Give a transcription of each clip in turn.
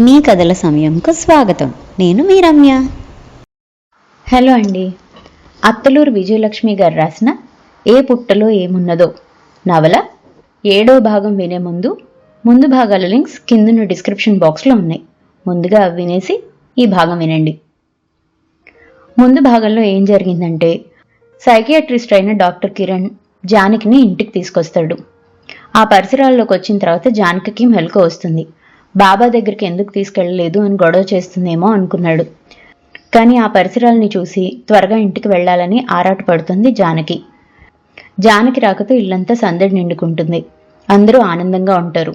మీ కథల సమయంకు స్వాగతం. నేను మీ రమ్య హలో అండి. అత్తలూరు విజయలక్ష్మి గారు రాసిన ఏ పుట్టలో ఏమున్నదో నవల ఏడో భాగం వినే ముందు ముందు భాగాల లింక్స్ కిందున్న డిస్క్రిప్షన్ బాక్స్లో ఉన్నాయి. ముందుగా వినేసి ఈ భాగం వినండి. ముందు భాగంలో ఏం జరిగిందంటే సైకియాట్రిస్ట్ అయిన డాక్టర్ కిరణ్ జానకిని ఇంటికి తీసుకొస్తాడు. ఆ పరిసరాల్లోకి వచ్చిన తర్వాత జానకి మెలకు వస్తుంది. బాబా దగ్గరికి ఎందుకు తీసుకెళ్ళలేదు అని గొడవ చేస్తుందేమో అనుకున్నాడు. కానీ ఆ పరిసరాల్ని చూసి త్వరగా ఇంటికి వెళ్ళాలని ఆరాటపడుతుంది జానకి. జానకి రాకతో ఇల్లంతా సందడి నిండుకుంటుంది. అందరూ ఆనందంగా ఉంటారు.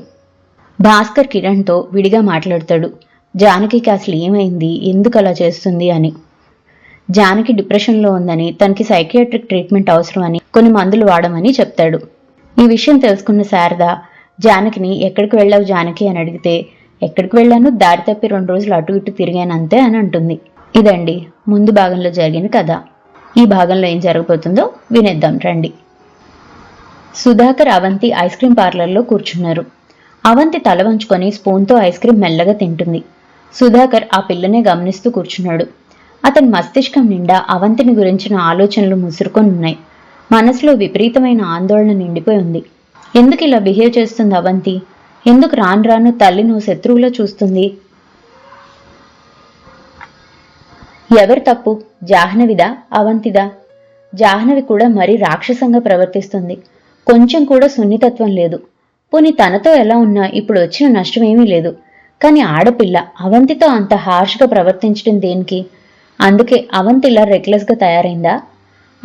భాస్కర్ కిరణ్తో విడిగా మాట్లాడతాడు. జానకికి అసలు ఏమైంది? ఎందుకు అలా చేస్తుంది అని. జానకి డిప్రెషన్లో ఉందని తనకి సైకియాట్రిక్ ట్రీట్మెంట్ అవసరం అని కొన్ని మందులు వాడమని చెప్తాడు. ఈ విషయం తెలుసుకున్న శారద జానకిని ఎక్కడికి వెళ్ళావు జానకి? అని అడిగితే ఎక్కడికి వెళ్ళాను? దారి తప్పి రెండు రోజులు అటు ఇటు తిరిగానంతే అని అంటుంది. ఇదండి ముందు భాగంలో జరిగిన కథ. ఈ భాగంలో ఏం జరగబోతుందో వినేద్దాం రండి. సుధాకర్ అవంతి ఐస్ క్రీం పార్లర్లో కూర్చున్నారు. అవంతి తల వంచుకొని స్పూన్తో ఐస్ క్రీం మెల్లగా తింటుంది. సుధాకర్ ఆ పిల్లనే గమనిస్తూ కూర్చున్నాడు. అతని మస్తిష్కం నిండా అవంతిని గురించిన ఆలోచనలు ముసురుకొని ఉన్నాయి. మనసులో విపరీతమైన ఆందోళన నిండిపోయి ఉంది. ఎందుకు ఇలా బిహేవ్ చేస్తుంది అవంతి? ఎందుకు రాను రాను తల్లిను శత్రువులో చూస్తుంది? ఎవరు తప్పు? జాహ్నవిదా? అవంతిదా? జాహ్నవి కూడా మరీ రాక్షసంగా ప్రవర్తిస్తుంది. కొంచెం కూడా సున్నితత్వం లేదు. పోని తనతో ఎలా ఉన్నా ఇప్పుడు వచ్చిన నష్టమేమీ లేదు. కానీ ఆడపిల్ల అవంతితో అంత హార్ష్గా ప్రవర్తించడం దేనికి? అందుకే అవంతి ఇలా రెక్లెస్గా తయారైందా?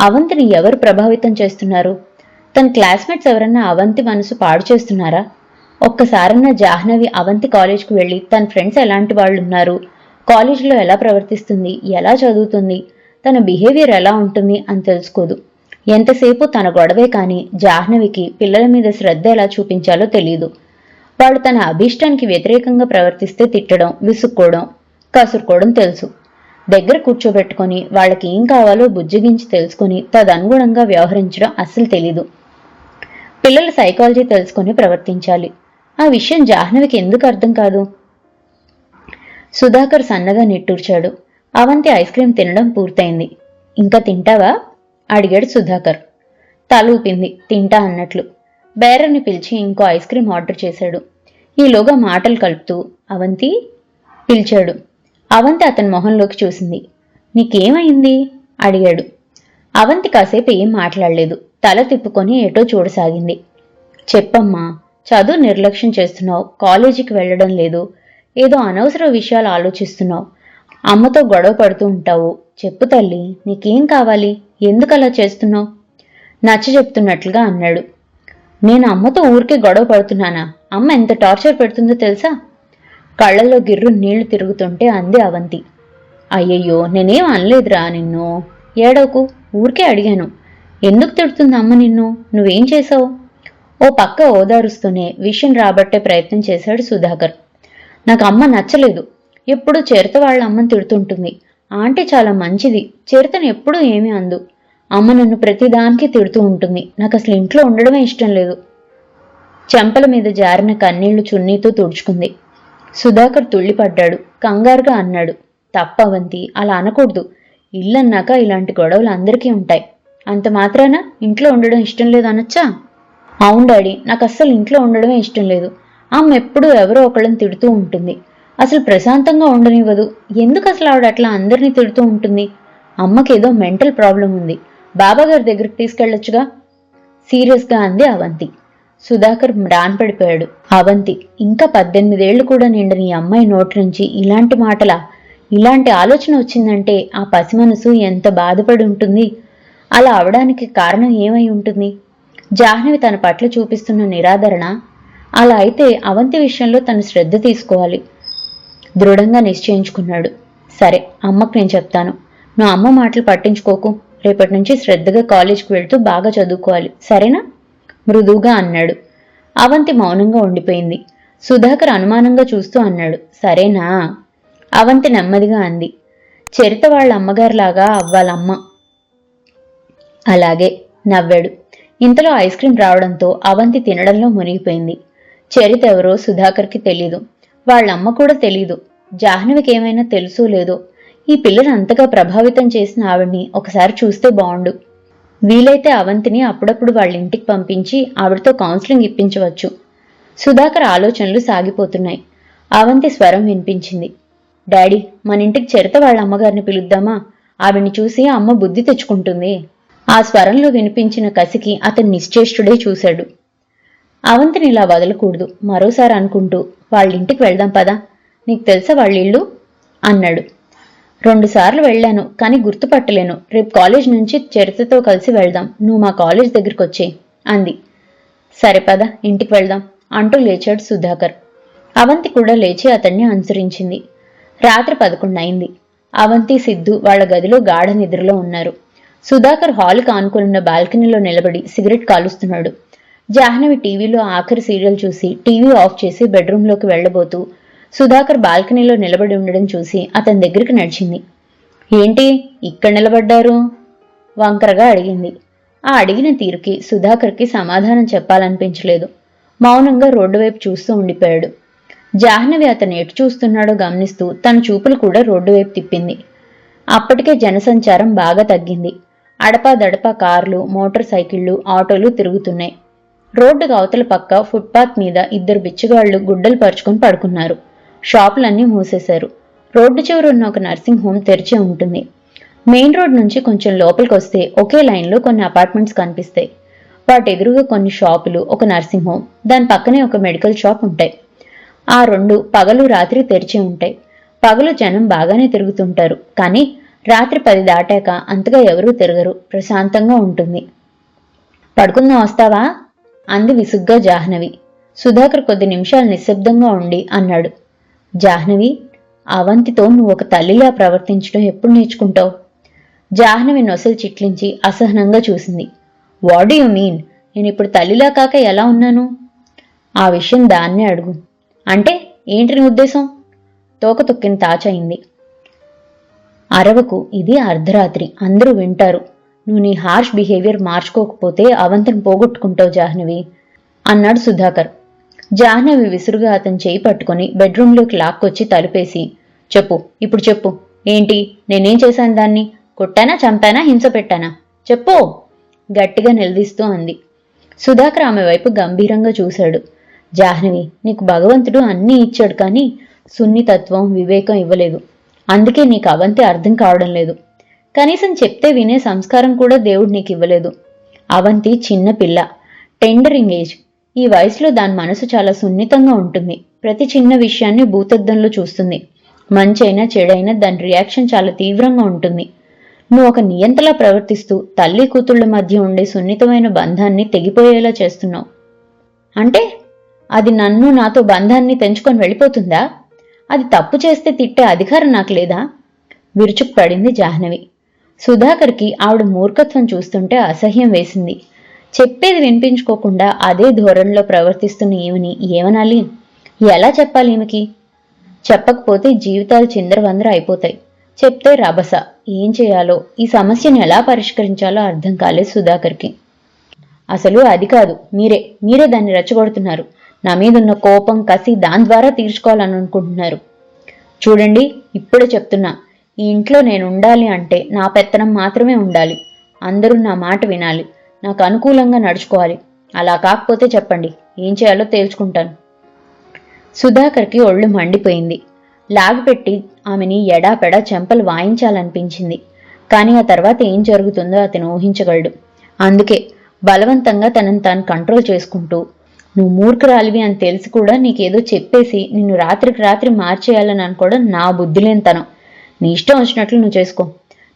అవంతిని ఎవరు ప్రభావితం చేస్తున్నారు? తన క్లాస్మేట్స్ ఎవరన్నా అవంతి మనసు పాడు చేస్తున్నారా? ఒక్కసారన్నా జాహ్నవి అవంతి కాలేజ్కి వెళ్ళి తన ఫ్రెండ్స్ ఎలాంటి వాళ్ళు ఉన్నారు కాలేజీలో ఎలా ప్రవర్తిస్తుంది? ఎలా చదువుతుంది? తన బిహేవియర్ ఎలా ఉంటుంది అని తెలుసుకోదు. ఎంతసేపు తన గొడవే కానీ జాహ్నవికి పిల్లల మీద శ్రద్ధ ఎలా చూపించాలో తెలియదు వాళ్ళు తన అభీష్టానికి వ్యతిరేకంగా ప్రవర్తిస్తే తిట్టడం విసుక్కోవడం కసురుకోవడం తెలుసు. దగ్గర కూర్చోబెట్టుకొని వాళ్ళకి ఏం కావాలో బుజ్జగించి తెలుసుకొని తదనుగుణంగా వ్యవహరించడం అస్సలు తెలీదు. పిల్లల సైకాలజీ తెలుసుకొని ప్రవర్తించాలి. ఆ విషయం జాహ్నవికి ఎందుకు అర్థం కాదు? సుధాకర్ సన్నగా నిట్టూర్చాడు. అవంతి ఐస్ క్రీం తినడం పూర్తయింది. ఇంకా తింటావా? అడిగాడు సుధాకర్. తల ఊపింది తింటా అన్నట్లు. బేరర్ని పిలిచి ఇంకో ఐస్ క్రీం ఆర్డర్ చేశాడు. ఈలోగా మాటలు కలుపుతూ అవంతి పిలిచాడు. అవంతి అతని మొహంలోకి చూసింది. నీకేమైంది? అడిగాడు. అవంతి కాసేపు ఏం మాట్లాడలేదు. తల తిప్పుకొని ఎటో చూడసాగింది. చెప్పమ్మా చదువు నిర్లక్ష్యం చేస్తున్నావు కాలేజీకి వెళ్ళడం లేదు ఏదో అనవసర విషయాలు ఆలోచిస్తున్నావు అమ్మతో గొడవ పడుతూ ఉంటావు. చెప్పు తల్లి నీకేం కావాలి? ఎందుకు అలా చేస్తున్నావు? నచ్చ చెప్తున్నట్లుగా అన్నాడు. నేను అమ్మతో ఊరికే గొడవ పడుతున్నానా? అమ్మ ఎంత టార్చర్ పెడుతుందో తెలుసా? కళ్ళల్లో గిర్రు నీళ్ళు తిరుగుతుంటే అంది అవంతి. అయ్యయ్యో నేనేం అనలేదురా నిన్ను. ఏడవకు ఊరికే అడిగాను. ఎందుకు తిడుతుంది అమ్మ నిన్ను? నువ్వేం చేసావు ఓ పక్క ఓదారుస్తూనే విషయం రాబట్టే ప్రయత్నం చేశాడు సుధాకర్. నాకు అమ్మ నచ్చలేదు. ఎప్పుడూ చేరత వాళ్ళ అమ్మని తిడుతుంటుంది. ఆంటీ చాలా మంచిది. చేరతను ఎప్పుడూ ఏమీ అందు. అమ్మ నన్ను ప్రతిదానికి తిడుతూ ఉంటుంది. నాకు అసలు ఇంట్లో ఉండడమే ఇష్టం లేదు. చెంపల మీద జారిన కన్నీళ్ళు చున్నీతో తుడుచుకుంది. సుధాకర్ తుళ్ళిపడ్డాడు. కంగారుగా అన్నాడు. తప్పవంతి అలా అనకూడదు. ఇల్లన్నాక ఇలాంటి గొడవలు అందరికీ ఉంటాయి. అంత మాత్రాన? ఇంట్లో ఉండడం ఇష్టం లేదు అనొచ్చా? అవును డాడీ నాకు అస్సలు ఇంట్లో ఉండడమే ఇష్టం లేదు. అమ్మ ఎప్పుడూ ఎవరో ఒకళ్ళని తిడుతూ ఉంటుంది. అసలు ప్రశాంతంగా ఉండనివ్వదు. ఎందుకు అసలు ఆవిడ అట్లా అందరినీ తిడుతూ ఉంటుంది? అమ్మకేదో మెంటల్ ప్రాబ్లం ఉంది. బాబాగారి దగ్గరికి తీసుకెళ్ళొచ్చుగా? సీరియస్గా అంది అవంతి. సుధాకర్ మ్రాన్ పడిపోయాడు. అవంతి ఇంకా పద్దెనిమిదేళ్ళు కూడా నిండని ఈ అమ్మాయి నోటి నుంచి ఇలాంటి మాటలా? ఇలాంటి ఆలోచన వచ్చిందంటే ఆ పసి మనసు ఎంత బాధపడి ఉంటుంది? అలా అవడానికి కారణం ఏమై ఉంటుంది? జాహ్నవి తన పట్ల చూపిస్తున్న నిరాదరణ. అలా అయితే అవంతి విషయంలో తను శ్రద్ధ తీసుకోవాలి. దృఢంగా నిశ్చయించుకున్నాడు. సరే అమ్మకు నేను చెప్తాను. నా అమ్మ మాటలు పట్టించుకోకు. రేపటి నుంచి శ్రద్ధగా కాలేజ్కి వెళ్తూ బాగా చదువుకోవాలి. సరేనా? మృదువుగా అన్నాడు. అవంతి మౌనంగా ఉండిపోయింది. సుధాకర్ అనుమానంగా చూస్తూ అన్నాడు. సరేనా? అవంతి నెమ్మదిగా అంది. చరిత వాళ్ళ అమ్మగారిలాగా అవ్వాలమ్మ. అలాగే నవ్వాడు. ఇంతలో ఐస్ క్రీం రావడంతో అవంతి తినడంలో మునిగిపోయింది. చరిత ఎవరో సుధాకర్కి తెలీదు. వాళ్ళమ్మ కూడా తెలీదు. జాహ్నవికి ఏమైనా తెలుసో లేదో. ఈ పిల్లను అంతగా ప్రభావితం చేసిన ఆవిడ్ని ఒకసారి చూస్తే బాగుండు వీలైతే అవంతిని అప్పుడప్పుడు వాళ్ళ ఇంటికి పంపించి ఆవిడతో కౌన్సిలింగ్ ఇప్పించవచ్చు. సుధాకర్ ఆలోచనలు సాగిపోతున్నాయి. అవంతి స్వరం వినిపించింది. డాడీ మన ఇంటికి చెరత వాళ్ళ అమ్మగారిని పిలుద్దామా? ఆవిడ్ని చూసి అమ్మ బుద్ధి తెచ్చుకుంటుంది. ఆ స్వరంలో వినిపించిన కసికి అతను నిశ్చేష్టుడే చూశాడు. అవంతిని ఇలా వదలకూడదు మరోసారి అనుకుంటూ వాళ్ళ ఇంటికి వెళ్దాం పదా నీకు తెలుసా వాళ్ళ ఇల్లు అన్నాడు రెండుసార్లు వెళ్ళాను కానీ గుర్తుపట్టలేను. రేపు కాలేజ్ నుంచి చరిత్రతో కలిసి వెళ్దాం. నువ్వు మా కాలేజ్ దగ్గరికి వచ్చే అంది. సరే పద ఇంటికి వెళ్దాం అంటూ లేచాడు సుధాకర్. అవంతి కూడా లేచి అతన్ని అనుసరించింది. రాత్రి పదకొండు అయింది. అవంతి సిద్ధు వాళ్ళ గదిలో గాఢ నిద్రలో ఉన్నారు. సుధాకర్ హాల్కి ఆనుకునున్న బాల్కనీలో నిలబడి సిగరెట్ కాలుస్తున్నాడు. జాహ్నవి టీవీలో ఆఖరి సీరియల్ చూసి టీవీ ఆఫ్ చేసి బెడ్రూమ్లోకి వెళ్ళబోతూ సుధాకర్ బాల్కనీలో నిలబడి ఉండడం చూసి అతని దగ్గరికి నడిచింది. ఏంటి? ఇక్కడ నిలబడ్డారు? వంకరగా అడిగింది. ఆ అడిగిన తీరుకి సుధాకర్కి సమాధానం చెప్పాలనిపించలేదు. మౌనంగా రోడ్డు వైపు చూస్తూ ఉండిపోయాడు. జాహ్నవి అతను ఎటు చూస్తున్నాడో గమనిస్తూ తన చూపులు కూడా రోడ్డు వైపు తిప్పింది. అప్పటికే జనసంచారం బాగా తగ్గింది. అడపా దడపా కార్లు మోటార్ సైకిళ్ళు ఆటోలు తిరుగుతున్నాయి. రోడ్డుకు అవతల పక్క ఫుట్పాత్ మీద ఇద్దరు బిచ్చగాళ్ళు గుడ్డలు పరుచుకొని పడుకున్నారు. షాపులన్నీ మూసేశారు. రోడ్డు చివర ఉన్న ఒక నర్సింగ్ హోమ్ తెరిచే ఉంటుంది. మెయిన్ రోడ్ నుంచి కొంచెం లోపలికి వస్తే ఒకే లైన్లో కొన్ని అపార్ట్మెంట్స్ కనిపిస్తాయి. వాటి ఎదురుగా కొన్ని షాపులు ఒక నర్సింగ్ హోమ్ దాని పక్కనే ఒక మెడికల్ షాప్ ఉంటాయి. ఆ రెండు పగలు రాత్రి తెరిచే ఉంటాయి. పగలు జనం బాగానే తిరుగుతుంటారు. కానీ రాత్రి పది దాటాక అంతగా ఎవరూ తిరగరు. ప్రశాంతంగా ఉంటుంది. పడుకుందాం వస్తావా? అంది విసుగ్గా జాహ్నవి. సుధాకర్ కొద్ది నిమిషాలు నిశ్శబ్దంగా ఉండి అన్నాడు. జాహ్నవి అవంతితో నువ్వు ఒక తల్లిలా ప్రవర్తించడం ఎప్పుడు నేర్చుకుంటావు? జాహ్నవి నొసలు చిట్లించి అసహనంగా చూసింది. వాట్ డూ యు మీన్ నేను ఇప్పుడు తల్లిలా కాక ఎలా ఉన్నాను? ఆ విషయం దాన్నే అడుగు. అంటే ఏంటి నీ ఉద్దేశం? తోక తొక్కిన తాచయింది అరవకు ఇది అర్ధరాత్రి. అందరూ వింటారు. నువ్వు నీ హార్ష్ బిహేవియర్ మార్చుకోకపోతే అవంతిని పోగొట్టుకుంటావు జాహ్నవి అన్నాడు సుధాకర్. జాహ్నవి విసురుగా అతని చేయి పట్టుకుని బెడ్రూమ్లోకి లాక్కొచ్చి తలుపేసి చెప్పు ఇప్పుడు చెప్పు. ఏంటి? నేనేం చేశాను దాన్ని? కొట్టానా చంపానా హింస పెట్టానా? చెప్పు. గట్టిగా నిలదీస్తూ అంది. సుధాకర్ ఆమె వైపు గంభీరంగా చూశాడు. జాహ్నవి నీకు భగవంతుడు అన్నీ ఇచ్చాడు కానీ సున్నితత్వం వివేకం ఇవ్వలేదు. అందుకే నీకు అవంతి అర్థం కావడం లేదు. కనీసం చెప్తే వినే సంస్కారం కూడా దేవుడు నీకు ఇవ్వలేదు. అవంతి చిన్న పిల్ల. టెండరింగ్ ఏజ్ ఈ వయసులో దాని మనసు చాలా సున్నితంగా ఉంటుంది. ప్రతి చిన్న విషయాన్ని భూతద్దంలో చూస్తుంది. మంచైనా చెడైనా దాని రియాక్షన్ చాలా తీవ్రంగా ఉంటుంది. నువ్వు ఒక నియంతలా ప్రవర్తిస్తూ తల్లి కూతుళ్ళ మధ్య ఉండే సున్నితమైన బంధాన్ని తెగిపోయేలా చేస్తున్నావు. అంటే అది నన్ను నాతో బంధాన్ని తెంచుకొని వెళ్ళిపోతుందా? అది తప్పు చేస్తే తిట్టే అధికారం నాకు లేదా? విరుచుకు పడింది జాహ్నవి. సుధాకర్కి ఆవిడ మూర్ఖత్వం చూస్తుంటే అసహ్యం వేసింది. చెప్పేది వినిపించుకోకుండా అదే ధోరణిలో ప్రవర్తిస్తున్న ఈమెని ఏమనాలి? ఎలా చెప్పాలి ఈమెకి? చెప్పకపోతే జీవితాలు చిందరవందర అయిపోతాయి. చెప్తే రభస. ఏం చేయాలో? ఈ సమస్యను ఎలా పరిష్కరించాలో అర్థం కాలేదు సుధాకర్కి. అసలు అది కాదు. మీరే. మీరే దాన్ని రెచ్చగొడుతున్నారు. నా మీదున్న కోపం కసి దాని ద్వారా తీర్చుకోవాలని అనుకుంటున్నారు చూడండి ఇప్పుడే చెప్తున్నా. ఈ ఇంట్లో నేను ఉండాలి అంటే నా పెత్తనం మాత్రమే ఉండాలి. అందరూ నా మాట వినాలి. నాకు అనుకూలంగా నడుచుకోవాలి. అలా కాకపోతే చెప్పండి ఏం చేయాలో తేల్చుకుంటాను. సుధాకర్కి ఒళ్ళు మండిపోయింది. లాగిపెట్టి ఆమెని ఎడాపెడా చెంపలు వాయించాలనిపించింది. కానీ ఆ తర్వాత ఏం జరుగుతుందో అతను ఊహించగలడు. అందుకే బలవంతంగా తనని తాను కంట్రోల్ చేసుకుంటూ నువ్వు మూర్ఖరాలివి అని తెలిసి కూడా నీకేదో చెప్పేసి నిన్ను రాత్రికి రాత్రి మార్చేయాలని అనుకోవడం నా బుద్ధిలేనితనం. నీ ఇష్టం వచ్చినట్లు నువ్వు చేసుకో.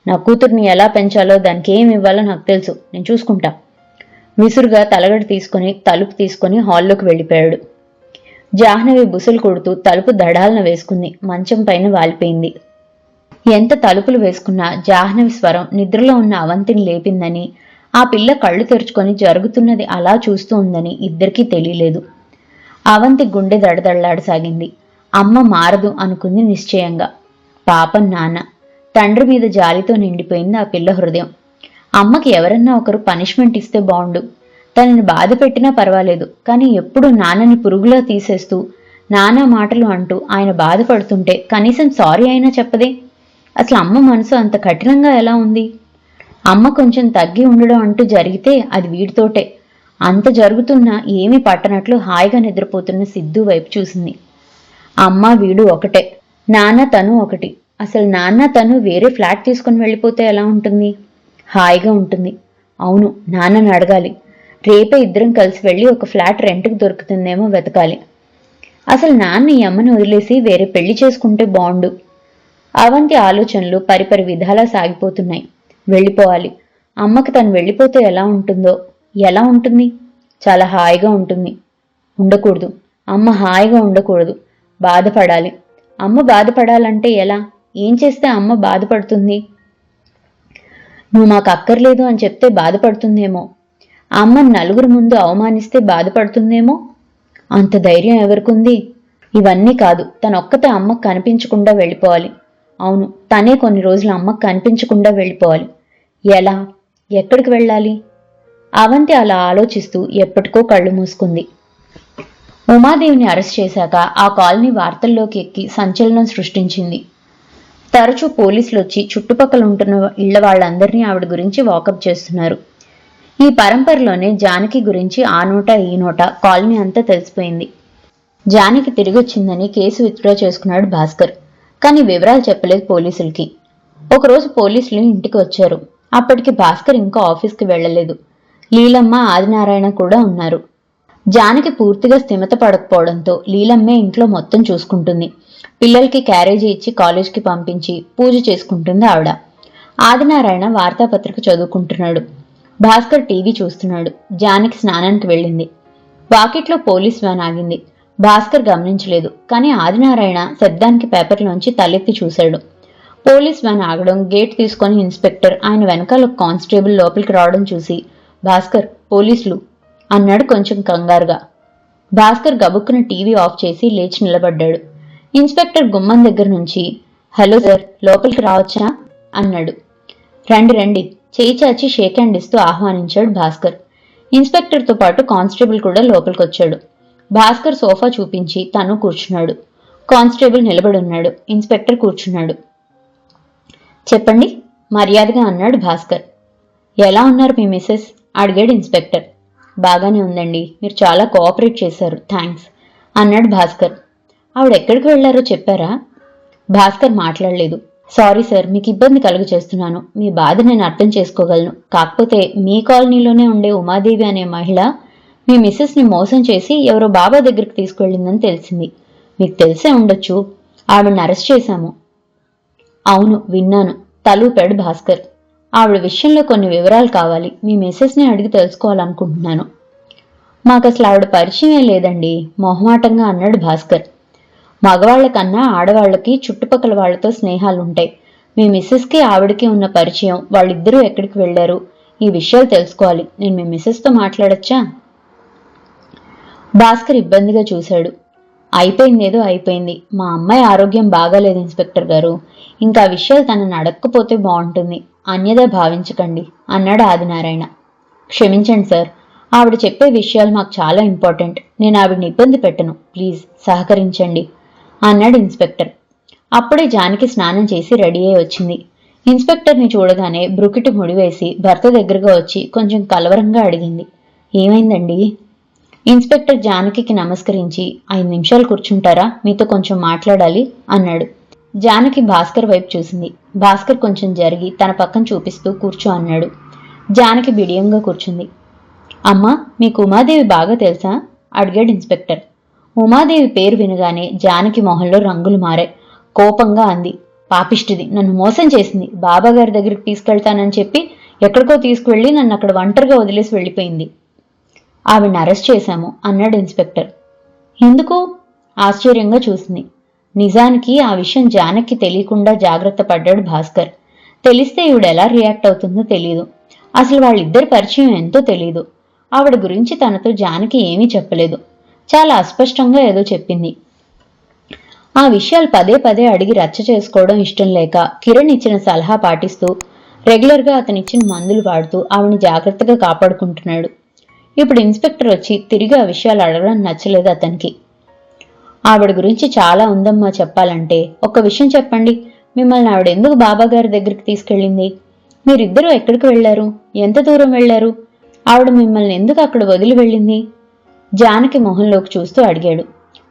నా కూతుర్ని ఎలా పెంచాలో దానికి ఏమి ఇవ్వాలో నాకు తెలుసు. నేను చూసుకుంటా. విసురుగా తలగడ తీసుకొని తలుపు తీసుకొని హాల్లోకి వెళ్ళిపోయాడు. జాహ్నవి బుసలు కొడుతూ తలుపు దడాలను వేసుకుంది. మంచం పైన వాలిపోయింది. ఎంత తలుపులు వేసుకున్నా జాహ్నవి స్వరం నిద్రలో ఉన్న అవంతిని లేపిందని ఆ పిల్ల కళ్ళు తెరుచుకొని జరుగుతున్నది అలా చూస్తూ ఉందని ఇద్దరికీ తెలియలేదు. అవంతి గుండె దడదళ్ళాడసాగింది అమ్మ మారదు అనుకుంది నిశ్చయంగా. పాపం నాన్న. తండ్రి మీద జాలితో నిండిపోయింది ఆ పిల్ల హృదయం. అమ్మకి ఎవరన్నా ఒకరు పనిష్మెంట్ ఇస్తే బాగుండు తనని బాధ పెట్టినా పర్వాలేదు. కానీ ఎప్పుడు నాన్నని పురుగులా తీసేస్తూ నానా మాటలు అంటూ ఆయన బాధపడుతుంటే కనీసం సారీ అయినా చెప్పదే. అసలు అమ్మ మనసు అంత కఠినంగా ఎలా ఉంది? అమ్మ కొంచెం తగ్గి ఉండడం అంటూ జరిగితే అది వీడితోటే. అంత జరుగుతున్నా ఏమీ పట్టనట్లు హాయిగా నిద్రపోతున్న సిద్ధు వైపు చూసింది. అమ్మ వీడు ఒకటే. నాన్న తను ఒకటి. అసలు నాన్న తను వేరే ఫ్లాట్ తీసుకుని వెళ్ళిపోతే ఎలా ఉంటుంది? హాయిగా ఉంటుంది. అవును నాన్నని అడగాలి. రేపే ఇద్దరం కలిసి వెళ్ళి ఒక ఫ్లాట్ రెంట్కి దొరుకుతుందేమో వెతకాలి. అసలు నాన్న ఈ అమ్మని వదిలేసి వేరే పెళ్ళి చేసుకుంటే బాగుండు అవంతి ఆలోచనలు పరిపరి విధాలా సాగిపోతున్నాయి. వెళ్ళిపోవాలి. అమ్మకి తను వెళ్ళిపోతే ఎలా ఉంటుందో ఎలా ఉంటుంది? చాలా హాయిగా ఉంటుంది. ఉండకూడదు. అమ్మ హాయిగా ఉండకూడదు. బాధపడాలి. అమ్మ బాధపడాలంటే ఎలా? ఏం చేస్తే అమ్మ బాధపడుతుంది? నువ్వు మాకు అక్కర్లేదు అని చెప్తే బాధపడుతుందేమో? అమ్మ నలుగురు ముందు అవమానిస్తే బాధపడుతుందేమో? అంత ధైర్యం ఎవరికుంది? ఇవన్నీ కాదు. తనొక్కతే అమ్మకు కనిపించకుండా వెళ్ళిపోవాలి. అవును తనే కొన్ని రోజులు అమ్మకు కనిపించకుండా వెళ్ళిపోవాలి. ఎలా? ఎక్కడికి వెళ్ళాలి? అవంతి అలా ఆలోచిస్తూ ఎప్పటికో కళ్ళు మూసుకుంది. ఉమాదేవిని అరెస్ట్ చేశాక ఆ కాలనీ వార్తల్లోకి ఎక్కి సంచలనం సృష్టించింది. తరచూ పోలీసులు వచ్చి చుట్టుపక్కల ఉంటున్న ఇళ్ళ వాళ్ళందరినీ ఆవిడ గురించి వాకప్ చేస్తున్నారు. ఈ పరంపరలోనే జానకి గురించి ఆ నోట ఈ నోట కాలనీ అంతా తెలిసిపోయింది. జానకి తిరిగొచ్చిందని కేసు విత్డ్రా చేసుకున్నాడు భాస్కర్. కానీ వివరాలు చెప్పలేదు పోలీసులకి. ఒకరోజు పోలీసులు ఇంటికి వచ్చారు అప్పటికి భాస్కర్ ఇంకా ఆఫీస్కి వెళ్ళలేదు. లీలమ్మ ఆదినారాయణ కూడా ఉన్నారు. జానకి పూర్తిగా స్థిమత పడకపోవడంతో లీలమ్మే ఇంట్లో మొత్తం చూసుకుంటుంది. పిల్లలకి క్యారేజీ ఇచ్చి కాలేజ్కి పంపించి పూజ చేసుకుంటుంది ఆవిడ. ఆదినారాయణ వార్తాపత్రిక చదువుకుంటున్నాడు. భాస్కర్ టీవీ చూస్తున్నాడు. జానకి స్నానానికి వెళ్ళింది. వాకిట్లో పోలీస్ వ్యాన్ ఆగింది. భాస్కర్ గమనించలేదు కానీ ఆదినారాయణ శబ్దానికి పేపర్లోంచి తలెత్తి చూశాడు. పోలీస్ వ్యాన్ ఆగడం గేట్ తీసుకొని ఇన్స్పెక్టర్ ఆయన వెనకాల ఒక కానిస్టేబుల్ లోపలికి రావడం చూసి భాస్కర్ పోలీసులు అన్నాడు కొంచెం కంగారుగా. భాస్కర్ గబుక్కున టీవీ ఆఫ్ చేసి లేచి నిలబడ్డాడు. ఇన్స్పెక్టర్ గుమ్మం దగ్గర నుంచి హలో సార్ లోపలికి రావచ్చా? అన్నాడు. రండి రండి చేయి చాచి షేక్ హ్యాండ్ ఇస్తూ ఆహ్వానించాడు భాస్కర్. ఇన్స్పెక్టర్తో పాటు కానిస్టేబుల్ కూడా లోపలికి వచ్చాడు భాస్కర్ సోఫా చూపించి తను కూర్చున్నాడు. కానిస్టేబుల్ నిలబడి ఉన్నాడు. ఇన్స్పెక్టర్ కూర్చున్నాడు. చెప్పండి. మర్యాదగా అన్నాడు భాస్కర్. ఎలా ఉన్నారు మీ మిస్సెస్? అడిగాడు ఇన్స్పెక్టర్. బాగానే ఉందండి. మీరు చాలా కోఆపరేట్ చేశారు. థ్యాంక్స్ అన్నాడు భాస్కర్. ఆవిడ ఎక్కడికి వెళ్ళారో చెప్పారా? భాస్కర్ మాట్లాడలేదు. సారీ సార్ మీకు ఇబ్బంది కలుగు చేస్తున్నాను మీ బాధ నేను అర్థం చేసుకోగలను. కాకపోతే మీ కాలనీలోనే ఉండే ఉమాదేవి అనే మహిళ మీ మిస్సెస్ని మోసం చేసి ఎవరో బాబా దగ్గరికి తీసుకువెళ్ళిందని తెలిసింది. మీకు తెలిసే ఉండొచ్చు. ఆవిడని అరెస్ట్ చేశాము. అవును విన్నాను. తలూపాడు భాస్కర్. ఆవిడ విషయంలో కొన్ని వివరాలు కావాలి. మీ మెసేజ్ని అడిగి తెలుసుకోవాలనుకుంటున్నాను. మాకు అసలు ఆవిడ పరిచయమే లేదండి. మొహమాటంగా అన్నాడు భాస్కర్. మగవాళ్ళకన్నా ఆడవాళ్ళకి చుట్టుపక్కల వాళ్ళతో స్నేహాలు ఉంటాయి మీ మిస్సెస్కి ఆవిడకి ఉన్న పరిచయం. వాళ్ళిద్దరూ ఎక్కడికి వెళ్ళారు? ఈ విషయాలు తెలుసుకోవాలి. నేను మీ మిస్సెస్తో మాట్లాడొచ్చా? భాస్కర్ ఇబ్బందిగా చూశాడు. అయిపోయిందేదో అయిపోయింది. మా అమ్మాయి ఆరోగ్యం బాగాలేదు ఇన్స్పెక్టర్ గారు. ఇంకా ఆ విషయాలు తనని అడక్కపోతే బాగుంటుంది. అన్యదా భావించకండి అన్నాడు ఆదినారాయణ. క్షమించండి సార్ ఆవిడ చెప్పే విషయాలు మాకు చాలా ఇంపార్టెంట్. నేను ఆవిడని ఇబ్బంది పెట్టను. ప్లీజ్ సహకరించండి అన్నాడు ఇన్స్పెక్టర్. అప్పుడే జానకి స్నానం చేసి రెడీ అయి వచ్చింది. ఇన్స్పెక్టర్ని చూడగానే బ్రుకిటి ముడివేసి భర్త దగ్గరగా వచ్చి కొంచెం కలవరంగా అడిగింది. ఏమైందండి? ఇన్స్పెక్టర్ జానకికి నమస్కరించి ఐదు నిమిషాలు కూర్చుంటారా? మీతో కొంచెం మాట్లాడాలి అన్నాడు. జానకి భాస్కర్ వైపు చూసింది. భాస్కర్ కొంచెం జరిగి తన పక్కన చూపిస్తూ కూర్చో అన్నాడు. జానకి బిడియంగా కూర్చుంది. అమ్మా మీకు ఉమాదేవి బాగా తెలుసా? అడిగాడు ఇన్స్పెక్టర్. ఉమాదేవి పేరు వినగానే జానకి మొహంలో రంగులు మారాయి. కోపంగా అంది. పాపిష్టిది నన్ను మోసం చేసింది. బాబాగారి దగ్గరికి తీసుకెళ్తానని చెప్పి ఎక్కడికో తీసుకువెళ్ళి నన్ను అక్కడ ఒంటరిగా వదిలేసి వెళ్ళిపోయింది. ఆవిడని అరెస్ట్ చేశాము అన్నాడు ఇన్స్పెక్టర్. ఎందుకు? ఆశ్చర్యంగా చూసింది. నిజానికి ఆ విషయం జానకి తెలియకుండా జాగ్రత్త పడ్డాడు భాస్కర్. తెలిస్తే ఈవిడ ఎలా రియాక్ట్ అవుతుందో తెలియదు అసలు వాళ్ళిద్దరి పరిచయం ఎంతో తెలియదు ఆవిడ గురించి తనతో జానకి ఏమీ చెప్పలేదు. చాలా అస్పష్టంగా ఏదో చెప్పింది. ఆ విషయాలు పదే పదే అడిగి రచ్చ చేసుకోవడం ఇష్టం లేక కిరణ్ ఇచ్చిన సలహా పాటిస్తూ రెగ్యులర్గా అతనిచ్చిన మందులు వాడుతూ ఆవిడని జాగ్రత్తగా కాపాడుకుంటున్నాడు. ఇప్పుడు ఇన్స్పెక్టర్ వచ్చి తిరిగి ఆ విషయాలు అడగడం నచ్చలేదు అతనికి. ఆవిడ గురించి చాలా ఉందమ్మా చెప్పాలంటే. ఒక్క విషయం చెప్పండి. మిమ్మల్ని ఆవిడ ఎందుకు బాబాగారి దగ్గరికి తీసుకెళ్ళింది? మీరిద్దరూ ఎక్కడికి వెళ్ళారు? ఎంత దూరం వెళ్ళారు? ఆవిడ మిమ్మల్ని ఎందుకు అక్కడ వదిలి వెళ్ళింది? జానకి మొహంలోకి చూస్తూ అడిగాడు.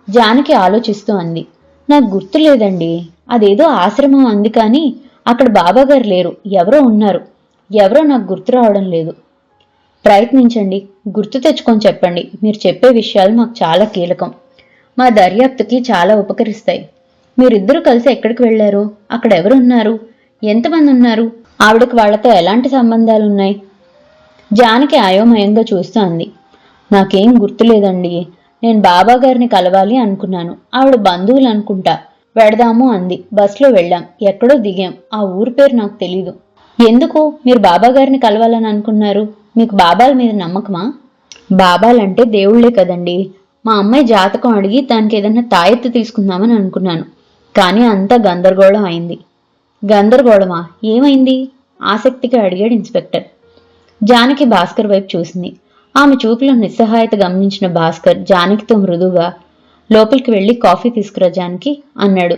జానకి ఆలోచిస్తూ అంది. నాకు గుర్తు లేదండి. అదేదో ఆశ్రమం అంది కానీ అక్కడ బాబాగారు లేరు. ఎవరో ఉన్నారు. ఎవరో నాకు గుర్తు రావడం లేదు. ప్రయత్నించండి. గుర్తు తెచ్చుకొని చెప్పండి. మీరు చెప్పే విషయాలు మాకు చాలా కీలకం. మా దర్యాప్తుకి చాలా ఉపకరిస్తాయి. మీరిద్దరూ కలిసి ఎక్కడికి వెళ్ళారు? అక్కడ ఎవరు ఉన్నారు ఎంతమంది ఉన్నారు? ఆవిడకి వాళ్ళతో ఎలాంటి సంబంధాలు ఉన్నాయి జానకి అయోమయంగా చూస్తూ అంది నాకేం గుర్తులేదండి. నేను బాబా గారిని కలవాలి అనుకున్నాను. ఆవిడ బంధువులు అనుకుంటా. వెడదాము అంది. బస్లో వెళ్ళాం. ఎక్కడో దిగాం. ఆ ఊరి పేరు నాకు తెలీదు. ఎందుకు? మీరు బాబా గారిని కలవాలని అనుకున్నారు? మీకు బాబాల మీద నమ్మకమా? బాబాలంటే దేవుళ్ళే కదండి. మా అమ్మాయి జాతకం అడిగి దానికి ఏదైనా తాయెత్తు తీసుకుందామని అనుకున్నాను. కానీ అంతా గందరగోళం అయింది. గందరగోళమా? ఏమైంది? ఆసక్తిగా అడిగాడు ఇన్స్పెక్టర్. జానకి భాస్కర్ వైపు చూసింది. ఆమె చూపులో నిస్సహాయత గమనించిన భాస్కర్ జానకితో మృదువుగా లోపలికి వెళ్ళి కాఫీ తీసుకురా జానకి అన్నాడు.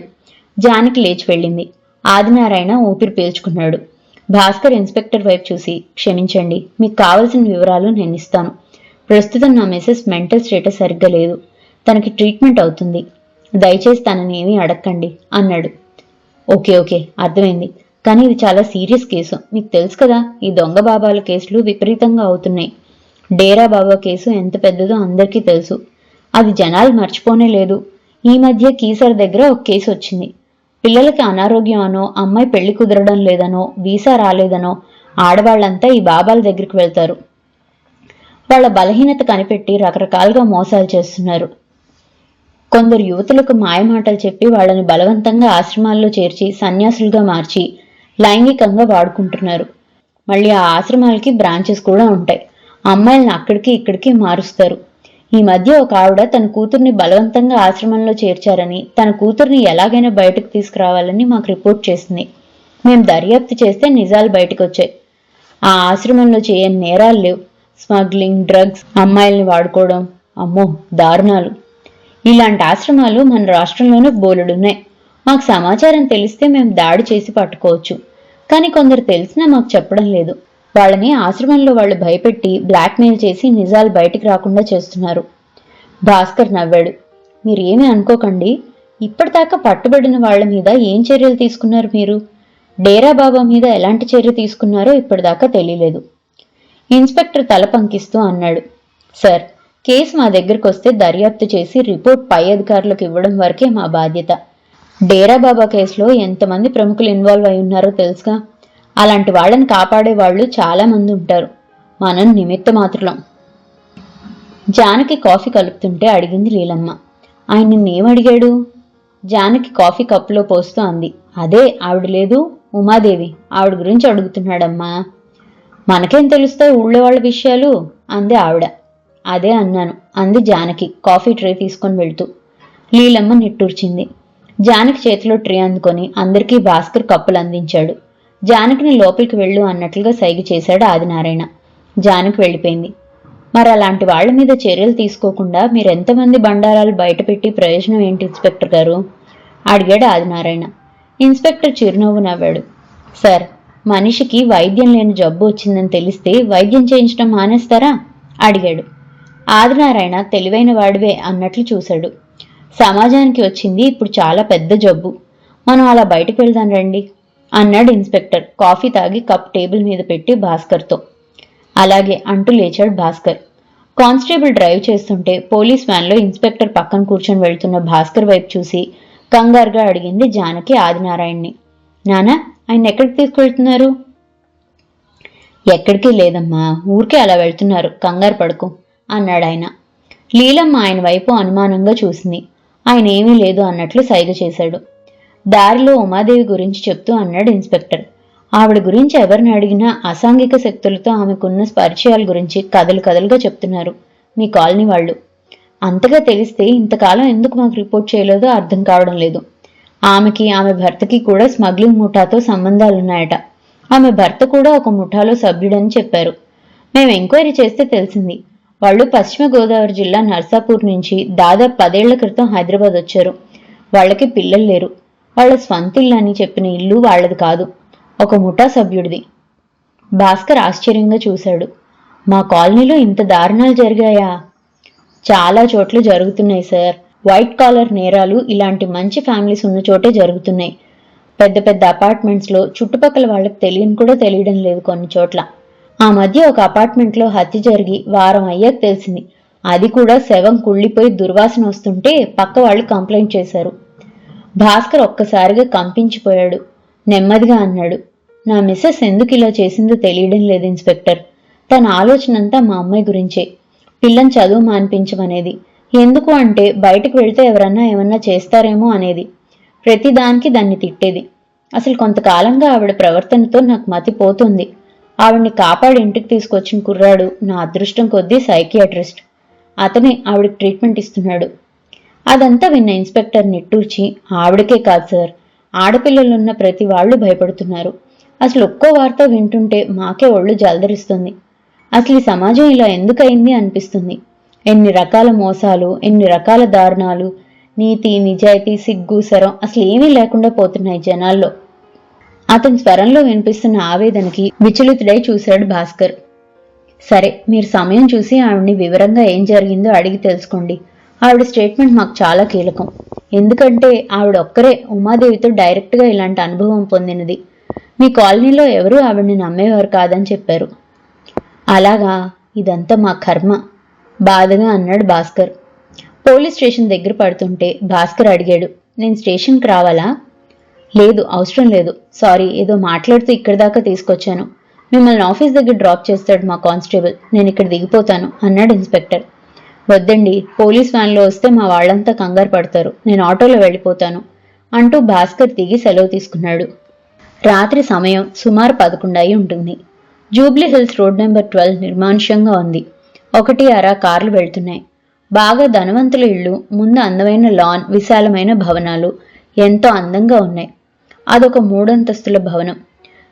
జానకి లేచి వెళ్ళింది. ఆదినారాయణ ఊపిరి పీల్చుకున్నాడు. భాస్కర్ ఇన్స్పెక్టర్ వైపు చూసి క్షమించండి మీకు కావలసిన వివరాలు నేను ఇస్తాను. ప్రస్తుతం నా మిసెస్ మెంటల్ స్టేటస్ సరిగ్గా లేదు. తనకి ట్రీట్మెంట్ అవుతుంది. దయచేసి తనని ఏమీ అడక్కండి అన్నాడు. ఓకే ఓకే అర్థమైంది. కానీ ఇది చాలా సీరియస్ కేసు. మీకు తెలుసు కదా ఈ దొంగ బాబాల కేసులు విపరీతంగా అవుతున్నాయి. డేరా బాబా కేసు ఎంత పెద్దదో అందరికీ తెలుసు. అది జనాలు మర్చిపోనే లేదు. ఈ మధ్య కీసర్ దగ్గర ఒక కేసు వచ్చింది. పిల్లలకి అనారోగ్యం అనో అమ్మాయి పెళ్ళి కుదరడం లేదనో వీసా రాలేదనో ఆడవాళ్ళంతా ఈ బాబాల దగ్గరికి వెళ్తారు. వాళ్ళ బలహీనత కనిపెట్టి రకరకాలుగా మోసాలు చేస్తున్నారు. కొందరు యువతులకు మాయమాటలు చెప్పి వాళ్ళని బలవంతంగా ఆశ్రమాల్లో చేర్చి సన్యాసులుగా మార్చి లైంగికంగా వాడుకుంటున్నారు. మళ్ళీ ఆ ఆశ్రమాలకి బ్రాంచెస్ కూడా ఉంటాయి. అమ్మాయిలను అక్కడికి ఇక్కడికి మారుస్తారు. ఈ మధ్య ఒక ఆవిడ తన కూతుర్ని బలవంతంగా ఆశ్రమంలో చేర్చారని తన కూతుర్ని ఎలాగైనా బయటకు తీసుకురావాలని మాకు రిపోర్ట్ చేసింది. మేము దర్యాప్తు చేస్తే నిజాలు బయటకు వచ్చాయి ఆ ఆశ్రమంలో చేయని నేరాలు లేవు. స్మగ్లింగ్ డ్రగ్స్ అమ్మాయిల్ని వాడుకోవడం అమ్మో దారుణాలు. ఇలాంటి ఆశ్రమాలు మన రాష్ట్రంలోనే బోలెడున్నాయి. మాకు సమాచారం తెలిస్తే మేము దాడి చేసి పట్టుకోవచ్చు. కానీ కొందరు తెలిసినా మాకు చెప్పడం లేదు. వాళ్ళని ఆశ్రమంలో వాళ్ళు భయపెట్టి బ్లాక్మెయిల్ చేసి నిజాలు బయటికి రాకుండా చేస్తున్నారు. భాస్కర్ నవ్వాడు. మీరేమీ అనుకోకండి. ఇప్పటిదాకా పట్టుబడిన వాళ్ళ మీద ఏం చర్యలు తీసుకున్నారు మీరు? డేరా బాబా మీద ఎలాంటి చర్య తీసుకున్నారో ఇప్పటిదాకా తెలియలేదు. ఇన్స్పెక్టర్ తల పంకిస్తూ అన్నాడు. సార్ కేసు మా దగ్గరకు వస్తే దర్యాప్తు చేసి రిపోర్ట్ పై అధికారులకు ఇవ్వడం వరకే మా బాధ్యత. డేరా బాబా కేసులో ఎంతమంది ప్రముఖులు ఇన్వాల్వ్ అయి ఉన్నారో తెలుసుగా? అలాంటి వాళ్ళని కాపాడే వాళ్ళు ఉంటారు. మనం నిమిత్త మాత్రం జానకి కాఫీ కలుపుతుంటే అడిగింది లీలమ్మ. ఆయన నిన్నేమడిగాడు జానకి కాఫీ కప్పులో పోస్తూ అంది. అదే ఆవిడ లేదు. ఉమాదేవి ఆవిడ గురించి అడుగుతున్నాడమ్మా. మనకేం తెలుస్తాయి ఊళ్ళో వాళ్ళ విషయాలు? అంది ఆవిడ. అదే అన్నాను అంది జానకి కాఫీ ట్రే తీసుకొని వెళ్తూ. లీలమ్మ నిట్టూర్చింది. జానకి చేతిలో ట్రే అందుకొని అందరికీ భాస్కర్ కప్పులు అందించాడు. జానకిని లోపలికి వెళ్ళు అన్నట్లుగా సైగ చేశాడు ఆదినారాయణ. జానకి వెళ్ళిపోయింది. మరి అలాంటి వాళ్ళ మీద చర్యలు తీసుకోకుండా మీరెంతమంది బండారాలు బయటపెట్టి ప్రయోజనం ఏంటి ఇన్స్పెక్టర్ గారు? అడిగాడు ఆదినారాయణ. ఇన్స్పెక్టర్ చిరునవ్వు నవ్వాడు. సార్ మనిషికి వైద్యం లేని జబ్బు వచ్చిందని తెలిస్తే వైద్యం చేయించడం మానేస్తారా? అడిగాడు. ఆదినారాయణ తెలివైన వాడివే అన్నట్లు చూశాడు. సమాజానికి వచ్చింది ఇప్పుడు చాలా పెద్ద జబ్బు. మనం అలా బయటకు వెళ్దాం రండి. అన్నాడు ఇన్స్పెక్టర్. కాఫీ తాగి కప్ టేబుల్ మీద పెట్టి భాస్కర్తో. అలాగే అంటూ లేచాడు భాస్కర్. కానిస్టేబుల్ డ్రైవ్ చేస్తుంటే పోలీస్ వ్యాన్లో ఇన్స్పెక్టర్ పక్కన కూర్చొని వెళ్తున్న భాస్కర్ వైపు చూసి కంగారుగా అడిగింది జానకి ఆదినారాయణ్ణి. నానా ఆయన ఎక్కడికి తీసుకెళ్తున్నారు? ఎక్కడికి లేదమ్మా ఊరికే అలా వెళ్తున్నారు. కంగారు పడుకు అన్నాడు ఆయన. లీలమ్మ ఆయన వైపు అనుమానంగా చూసింది. ఆయన ఏమీ లేదు అన్నట్లు సైగ చేశాడు. దారిలో ఉమాదేవి గురించి చెప్తూ అన్నాడు ఇన్స్పెక్టర్. ఆవిడ గురించి ఎవరిని అడిగినా అసాంఘిక శక్తులతో ఆమెకున్న పరిచయాల గురించి కథలు కథలుగా చెప్తున్నారు మీ కాలనీ వాళ్ళు. అంతగా తెలిస్తే ఇంతకాలం ఎందుకు మాకు రిపోర్ట్ చేయలేదో అర్థం కావడం లేదు. ఆమెకి ఆమె భర్తకి కూడా స్మగ్లింగ్ ముఠాతో సంబంధాలున్నాయట. ఆమె భర్త కూడా ఒక ముఠాలో సభ్యుడని చెప్పారు. మేము ఎంక్వైరీ చేస్తే తెలిసింది. వాళ్ళు పశ్చిమ గోదావరి జిల్లా నర్సాపూర్ నుంచి దాదాపు పదేళ్ళ క్రితం హైదరాబాద్ వచ్చారు. వాళ్ళకి పిల్లలు లేరు. వాళ్ళ స్వంతిల్లు అని చెప్పిన ఇల్లు వాళ్ళది కాదు ఒక ముఠా సభ్యుడిది. భాస్కర్ ఆశ్చర్యంగా చూశాడు. మా కాలనీలో ఇంత దారుణాలు జరిగాయా? చాలా చోట్ల జరుగుతున్నాయి సార్. వైట్ కాలర్ నేరాలు ఇలాంటి మంచి ఫ్యామిలీస్ ఉన్న చోటే జరుగుతున్నాయి. పెద్ద పెద్ద అపార్ట్మెంట్స్లో చుట్టుపక్కల వాళ్ళకి తెలియని కూడా తెలియడం లేదు కొన్ని చోట్ల. ఆ మధ్య ఒక అపార్ట్మెంట్లో హత్య జరిగి వారం అయ్యాక తెలిసింది. అది కూడా శవం కుళ్ళిపోయి దుర్వాసన వస్తుంటే పక్క వాళ్ళు కంప్లైంట్ చేశారు. భాస్కర్ ఒక్కసారిగా కంపించిపోయాడు. నెమ్మదిగా అన్నాడు నా మిస్సెస్ ఎందుకు ఇలా చేసిందో తెలియడం లేదు ఇన్స్పెక్టర్. తన ఆలోచన అంతా మా అమ్మాయి గురించే. పిల్లని చదువు మాన్పించమనేది. ఎందుకు అంటే బయటకు వెళ్తే ఎవరన్నా ఏమన్నా చేస్తారేమో అనేది. ప్రతిదానికి దాన్ని తిట్టేది. అసలు కొంతకాలంగా ఆవిడ ప్రవర్తనతో నాకు మతిపోతుంది ఆవిడ్ని కాపాడి ఇంటికి తీసుకొచ్చిన కుర్రాడు నా అదృష్టం కొద్దీ సైకియాట్రిస్ట్. అతనే ఆవిడకి ట్రీట్మెంట్ ఇస్తున్నాడు. అదంతా విన్న ఇన్స్పెక్టర్ నిట్టూర్చి ఆవిడకే కాదు సార్. ఆడపిల్లలున్న ప్రతి వాళ్ళు భయపడుతున్నారు. అసలు ఒక్కో వార్త వింటుంటే మాకే ఒళ్ళు జలదరిస్తుంది. అసలు ఈ సమాజం ఇలా ఎందుకయింది అనిపిస్తుంది. ఎన్ని రకాల మోసాలు ఎన్ని రకాల దారుణాలు. నీతి నిజాయితీ సిగ్గు శరం అసలు ఏమీ లేకుండా పోతున్నాయి జనాల్లో. అతని స్వరంలో వినిపిస్తున్న ఆవేదనకి విచలితుడై చూశాడు భాస్కర్. సరే మీరు సమయం చూసి ఆవిడ్ని వివరంగా ఏం జరిగిందో అడిగి తెలుసుకోండి. ఆవిడ స్టేట్మెంట్ మాకు చాలా కీలకం. ఎందుకంటే ఆవిడ ఒక్కరే ఉమాదేవితో డైరెక్ట్గా ఇలాంటి అనుభవం పొందినది. మీ కాలనీలో ఎవరూ ఆవిడని నమ్మేవారు కాదని చెప్పారు. అలాగా ఇదంతా మా కర్మ. బాధగా అన్నాడు భాస్కర్. పోలీస్ స్టేషన్ దగ్గర పడుతుంటే భాస్కర్ అడిగాడు నేను స్టేషన్కి రావాలా? లేదు అవసరం లేదు. సారీ ఏదో మాట్లాడుతూ ఇక్కడి దాకా తీసుకొచ్చాను. మిమ్మల్ని ఆఫీస్ దగ్గర డ్రాప్ చేస్తాడు మా కానిస్టేబుల్. నేను ఇక్కడ దిగిపోతాను అన్నాడు ఇన్స్పెక్టర్. వద్దండి పోలీస్ వ్యాన్లో వస్తే మా వాళ్ళంతా కంగారు పడతారు. నేను ఆటోలో వెళ్ళిపోతాను అంటూ భాస్కర్ దిగి సెలవు తీసుకున్నాడు. రాత్రి సమయం సుమారు పదకొండు అయి ఉంటుంది. Jubilee Hills road number twelve నిర్మానుష్యంగా ఉంది. ఒకటి అర కార్లు వెళ్తున్నాయి. బాగా ధనవంతుల ఇళ్ళు ముందు అందమైన లాన్ విశాలమైన భవనాలు ఎంతో అందంగా ఉన్నాయి. అదొక మూడంతస్తుల భవనం.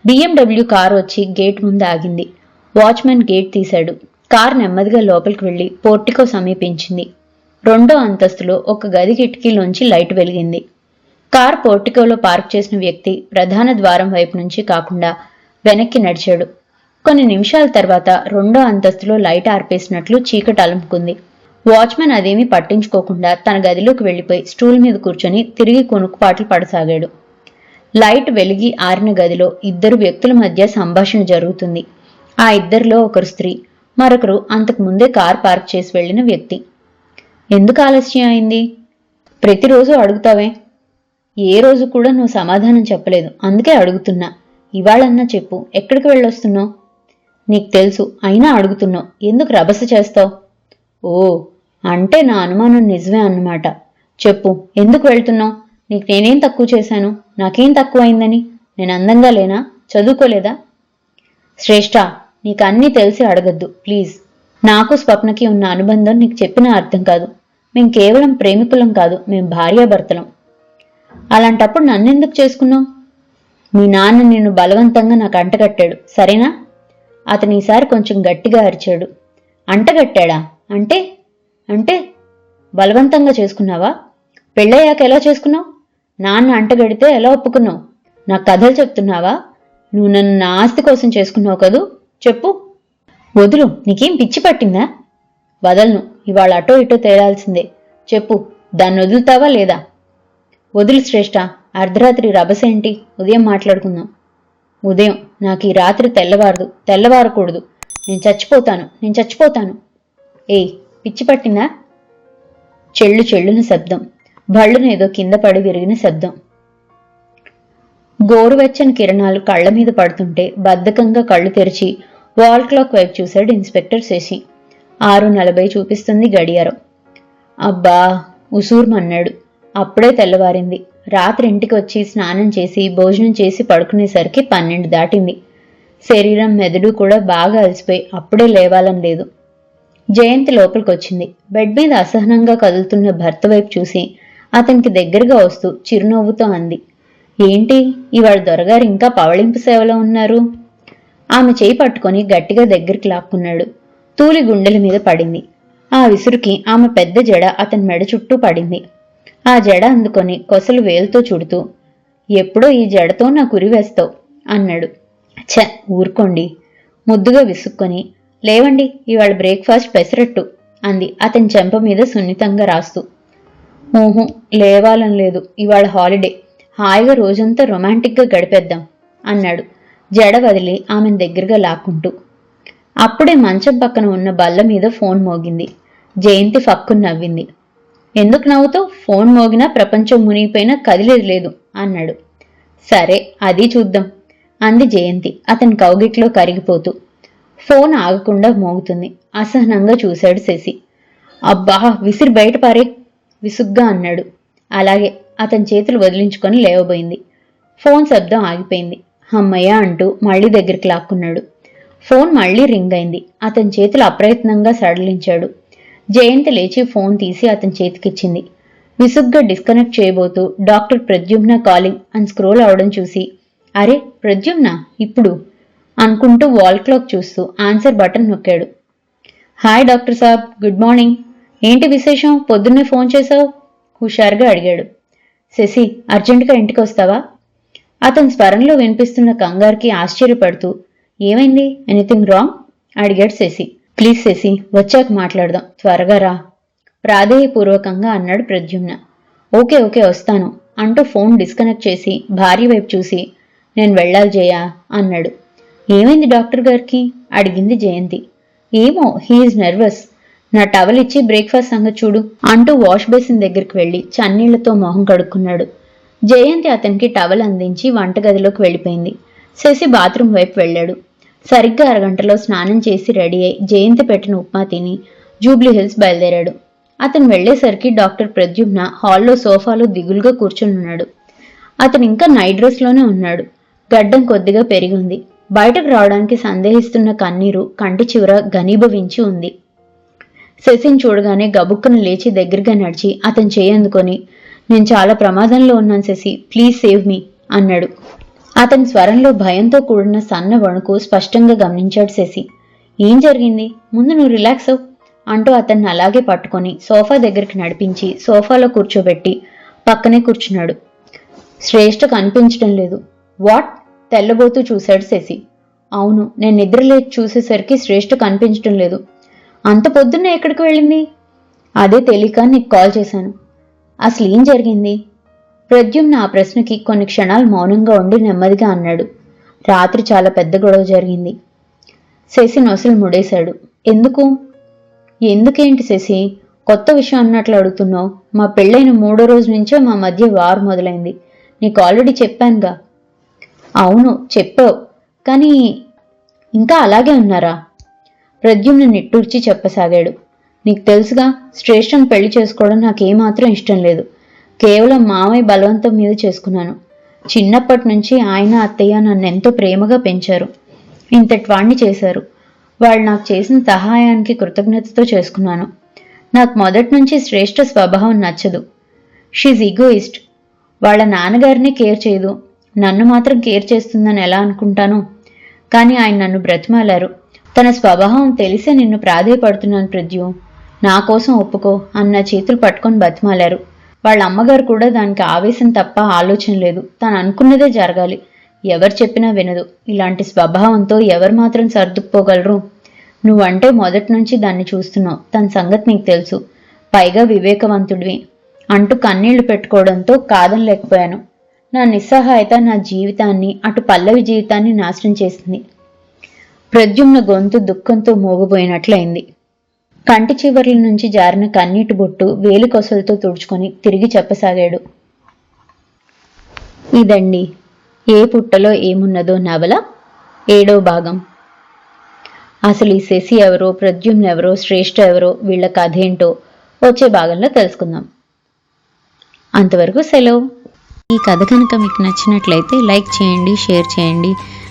బిఎండబ్ల్యూ కారు వచ్చి గేట్ ముందు ఆగింది. వాచ్మెన్ గేట్ తీశాడు. కార్ నెమ్మదిగా లోపలికి వెళ్ళి పోర్టికో సమీపించింది. రెండో అంతస్తులో ఒక గది కిటికీలోంచి లైట్ వెలిగింది. కార్ పోర్టికోలో పార్క్ చేసిన వ్యక్తి ప్రధాన ద్వారం వైపు నుంచి కాకుండా వెనక్కి నడిచాడు. కొన్ని నిమిషాల తర్వాత రెండో అంతస్తులో లైట్ ఆర్పేసినట్లు చీకటి అలుముకుంది. వాచ్మెన్ అదేమీ పట్టించుకోకుండా తన గదిలోకి వెళ్ళిపోయి స్టూల్ మీద కూర్చొని తిరిగి కొనుక్కుపాట్లు పడసాగాడు. లైట్ వెలిగి ఆరిన గదిలో ఇద్దరు వ్యక్తుల మధ్య సంభాషణ జరుగుతుంది. ఆ ఇద్దరిలో ఒకరు స్త్రీ మరొకరు అంతకు ముందే కార్ పార్క్ చేసి వెళ్ళిన వ్యక్తి. ఎందుకు ఆలస్యం అయింది? ప్రతిరోజు అడుగుతావే. ఏ రోజు కూడా నువ్వు సమాధానం చెప్పలేదు. అందుకే అడుగుతున్నా. ఇవాళన్నా చెప్పు. ఎక్కడికి వెళ్ళొస్తున్నావు? నీకు తెలుసు. అయినా అడుగుతున్నావు. ఎందుకు రభస చేస్తావు? ఓ అంటే నా అనుమానం నిజమే అన్నమాట. చెప్పు. ఎందుకు వెళ్తున్నావు? నీకు నేనేం తక్కువ చేశాను? నాకేం తక్కువ అయిందని నేను అందంగా లేనా? చదువుకోలేదా? శ్రేష్ఠ నీకు అన్నీ తెలిసి అడగద్దు ప్లీజ్. నాకు స్వప్నకి ఉన్న అనుబంధం నీకు చెప్పిన అర్థం కాదు. మేం కేవలం ప్రేమికులం కాదు మేం భార్యాభర్తలం. అలాంటప్పుడు నన్నెందుకు చేసుకున్నావు? మీ నాన్న నిన్ను బలవంతంగా నాకు అంటగట్టాడు సరేనా? అతను ఈసారి కొంచెం గట్టిగా అరిచాడు. అంటగట్టాడా అంటే? అంటే? బలవంతంగా చేసుకున్నావా? పెళ్ళయ్యాక ఎలా చేసుకున్నావు? నాన్న అంటగడితే ఎలా ఒప్పుకున్నావు? నా కథలు చెప్తున్నావా? నువ్వు నన్ను నా ఆస్తి కోసం చేసుకున్నావు కదూ? చెప్పు. వదులు నీకేం పిచ్చి పట్టిందా? వదలను ఇవాళ అటో ఇటో తేలాల్సిందే. చెప్పు దాన్ని వదులుతావా లేదా? వదులు శ్రేష్ఠ అర్ధరాత్రి రభసేంటి ఉదయం మాట్లాడుకుందాం. ఉదయం నాకు ఈ రాత్రి తెల్లవారదు తెల్లవారకూడదు. నేను చచ్చిపోతాను నేను చచ్చిపోతాను. ఏయ్ పిచ్చి పట్టిందా? చెళ్ళు చెళ్ళున శబ్దం. బళ్ళునేదో ఏదో కింద పడి విరిగిన శబ్దం. గోరువెచ్చని కిరణాలు కళ్ళ మీద పడుతుంటే బద్ధకంగా కళ్ళు తెరిచి వాల్ క్లాక్ వైపు చూశాడు ఇన్స్పెక్టర్ శశి. ఆరు నలభై చూపిస్తుంది గడియారం. అబ్బా ఉసూర్మన్నాడు అప్పుడే తెల్లవారింది. రాత్రి ఇంటికి వచ్చి స్నానం చేసి భోజనం చేసి పడుకునేసరికి పన్నెండు దాటింది. శరీరం మెదడు కూడా బాగా అలసిపోయి అప్పుడే లేవాలని లేదు. జయంతి లోపలికొచ్చింది. బెడ్ మీద అసహనంగా కదులుతున్న భర్త వైపు చూసి అతనికి దగ్గరగా వస్తూ చిరునవ్వుతో అంది. ఏంటి? ఇవాళ దొరగారు ఇంకా పవళింపు సేవలో ఉన్నారు. ఆమె చేయి పట్టుకొని గట్టిగా దగ్గరికి లాక్కున్నాడు. తూలి గుండెల మీద పడింది. ఆ విసురుకి ఆమె పెద్ద జడ అతని మెడ చుట్టూ పడింది. ఆ జడ అందుకొని కొసలు వేలుతో చుడుతూ ఎప్పుడో ఈ జడతో నా కురి వేస్తావు? అన్నాడు. ఛ ఊరుకోండి. ముద్దుగా విసుక్కొని లేవండి ఇవాళ బ్రేక్ఫాస్ట్ పెసరట్టు అంది అతని చెంప మీద సున్నితంగా రాస్తూ. ఊహు లేవాలని లేదు. ఇవాళ హాలిడే. హాయిగా రోజంతా రొమాంటిక్గా గడిపేద్దాం అన్నాడు. జడ వదిలి ఆమెను దగ్గరగా లాక్కుంటూ. అప్పుడే మంచం పక్కన ఉన్న బల్ల మీద ఫోన్ మోగింది. జయంతి ఫక్కును నవ్వింది. ఎందుకు నవ్వుతూ ఫోన్ మోగినా ప్రపంచం మునిగిపోయినా కదిలేదు లేదు అన్నాడు. సరే అది చూద్దాం అంది జయంతి. అతని కౌగిట్లో కరిగిపోతూ. ఫోన్ ఆగకుండా మోగుతుంది. అసహనంగా చూశాడు శశి. అబ్బా విసిరి బయట పారే విసుగ్గా అన్నాడు. అలాగే అతని చేతులు వదిలించుకొని లేవబోయింది. ఫోన్ శబ్దం ఆగిపోయింది. అమ్మయ్య అంటూ మళ్ళీ దగ్గరికి లాక్కున్నాడు. ఫోన్ మళ్ళీ రింగ్ అయింది. అతని చేతులు అప్రయత్నంగా సడలించాడు. జయంతి లేచి ఫోన్ తీసి అతని చేతికిచ్చింది. విసుగ్గా డిస్కనెక్ట్ చేయబోతూ డాక్టర్ ప్రద్యుమ్న కాలింగ్ అని స్క్రోల్ అవడం చూసి అరే ప్రద్యుమ్న ఇప్పుడు అనుకుంటూ వాల్ క్లాక్ చూస్తూ answer button నొక్కాడు. Hi doctor saab good morning. ఏంటి విశేషం? పొద్దున్నే ఫోన్ చేశావు? హుషారుగా అడిగాడు. శశి అర్జెంటుగా ఇంటికి వస్తావా అతని స్వరంలో వినిపిస్తున్న కంగారుకి ఆశ్చర్యపడుతూ ఏమైంది? Anything wrong? అడిగాడు శశి. ప్లీజ్ శశి వచ్చాక మాట్లాడదాం. త్వరగా రా. ప్రాధేయపూర్వకంగా అన్నాడు ప్రద్యుమ్న. ఓకే ఓకే వస్తాను అంటూ ఫోన్ డిస్కనెక్ట్ చేసి భార్య వైపు చూసి నేను వెళ్ళాలి జయా అన్నాడు. ఏమైంది డాక్టర్ గారికి? అడిగింది జయంతి. ఏమో హీఈస్ నర్వస్. నా టవల్ ఇచ్చి బ్రేక్ఫాస్ట్ సంగతి చూడు అంటూ వాష్ బేసిన్ దగ్గరికి వెళ్ళి చన్నీళ్ళతో మొహం కడుక్కున్నాడు. జయంతి అతనికి టవల్ అందించి వంటగదిలోకి వెళ్ళిపోయింది. శశి బాత్రూమ్ వైపు వెళ్ళాడు. సరిగ్గా అరగంటలో స్నానం చేసి రెడీ అయి జయంతి పెట్టిన ఉప్మా తిని జూబ్లీ హిల్స్ బయలుదేరాడు. అతను వెళ్ళేసరికి డాక్టర్ ప్రద్యుమ్న హాల్లో సోఫాలో దిగులుగా కూర్చునున్నాడు. అతను ఇంకా నైట్ డ్రెస్లోనే ఉన్నాడు. గడ్డం కొద్దిగా పెరిగింది బయటకు రావడానికి సందేహిస్తున్న కన్నీరు కంటి చివర ఘనీభవించి ఉంది. శశిని చూడగానే గబుక్కున లేచి దగ్గరగా నడిచి అతను చేయందుకొని నేను చాలా ప్రమాదంలో ఉన్నాను శశి. ప్లీజ్ సేవ్ మీ అన్నాడు. అతని స్వరంలో భయంతో కూడిన సన్న వణుకు స్పష్టంగా గమనించాడు శశి. ఏం జరిగింది? ముందు నువ్వు రిలాక్స్ అవు అంటూ అతన్ని అలాగే పట్టుకొని సోఫా దగ్గరికి నడిపించి సోఫాలో కూర్చోబెట్టి పక్కనే కూర్చున్నాడు. శ్రేష్ఠ కనిపించడం లేదు. వాట్? తెల్లబోతూ చూశాడు శశి. అవును నేను నిద్రలేచి చూసేసరికి శ్రేష్ఠ కనిపించడం లేదు. అంత పొద్దున్నే ఎక్కడికి వెళ్ళింది? అదే తెలియక నీకు కాల్ చేశాను. అసలు ఏం జరిగింది? ప్రద్యుమ్న ఆ ప్రశ్నకి కొన్ని క్షణాలు మౌనంగా ఉండి నెమ్మదిగా అన్నాడు. రాత్రి చాలా పెద్ద గొడవ జరిగింది. శశి నొసలు ముడేశాడు. ఎందుకు? ఎందుకేంటి శశి? కొత్త విషయం అన్నట్లు అడుగుతున్నావు. మా పెళ్ళైన మూడో రోజు నుంచే మా మధ్య వార్ మొదలైంది. నీకు ఆల్రెడీ చెప్పానుగా. అవును చెప్పావు. కానీ ఇంకా అలాగే ఉన్నారా? ప్రద్యుమ్ని నిట్టూర్చి చెప్పసాగాడు. నీకు తెలుసుగా శ్రేష్టం పెళ్ళి చేసుకోవడం నాకేమాత్రం ఇష్టం లేదు. కేవలం మామయ్య బలవంతం మీద చేసుకున్నాను. చిన్నప్పటి నుంచి ఆయన అత్తయ్య నన్ను ఎంతో ప్రేమగా పెంచారు. ఇంతటి వాణ్ణి చేశారు. వాళ్ళు నాకు చేసిన సహాయానికి కృతజ్ఞతతో చేసుకున్నాను. నాకు మొదటి నుంచి శ్రేష్ఠ స్వభావం నచ్చదు. షీజ్ ఈగోయిస్ట్ వాళ్ళ నాన్నగారిని కేర్ చేయదు. నన్ను మాత్రం కేర్ చేస్తుందని ఎలా అనుకుంటాను? కానీ ఆయన నన్ను బ్రతిమాలారు. తన స్వభావం తెలిసే నిన్ను ప్రాధేయపడుతున్నాను ప్రద్యు. నా కోసం ఒప్పుకో అన్న చేతులు పట్టుకొని బతిమాలారు. వాళ్ళ అమ్మగారు కూడా దానికి ఆవేశం తప్ప ఆలోచన లేదు. తను అనుకున్నదే జరగాలి. ఎవరు చెప్పినా వినదు. ఇలాంటి స్వభావంతో ఎవరు మాత్రం సర్దుకుపోగలరు? నువ్వంటే మొదటి నుంచి దాన్ని చూస్తున్నావు. తన సంగతి నీకు తెలుసు. పైగా వివేకవంతుడివి. అంటూ కన్నీళ్ళు పెట్టుకోవడంతో కాదనలేకపోయాను నా నిస్సహాయత నా జీవితాన్ని అటు పల్లవి జీవితాన్ని నాశనం చేసింది. ప్రద్యుమ్న గొంతు దుఃఖంతో మోగబోయినట్లయింది. కంటి చివర్ల నుంచి జారిన కన్నీటి బొట్టు వేలి కొసలతో తుడుచుకొని తిరిగి చెప్పసాగాడు. ఇదండి ఏ పుట్టలో ఏమున్నదో నవల? ఏడో భాగం. అసలు ఈ శశి ఎవరో ప్రద్యుమ్న ఎవరో శ్రేష్ఠ ఎవరో వీళ్ళ కథ ఏంటో వచ్చే భాగంలో తెలుసుకుందాం. అంతవరకు సెలవు. ఈ కథ కనుక మీకు నచ్చినట్లయితే లైక్ చేయండి షేర్ చేయండి.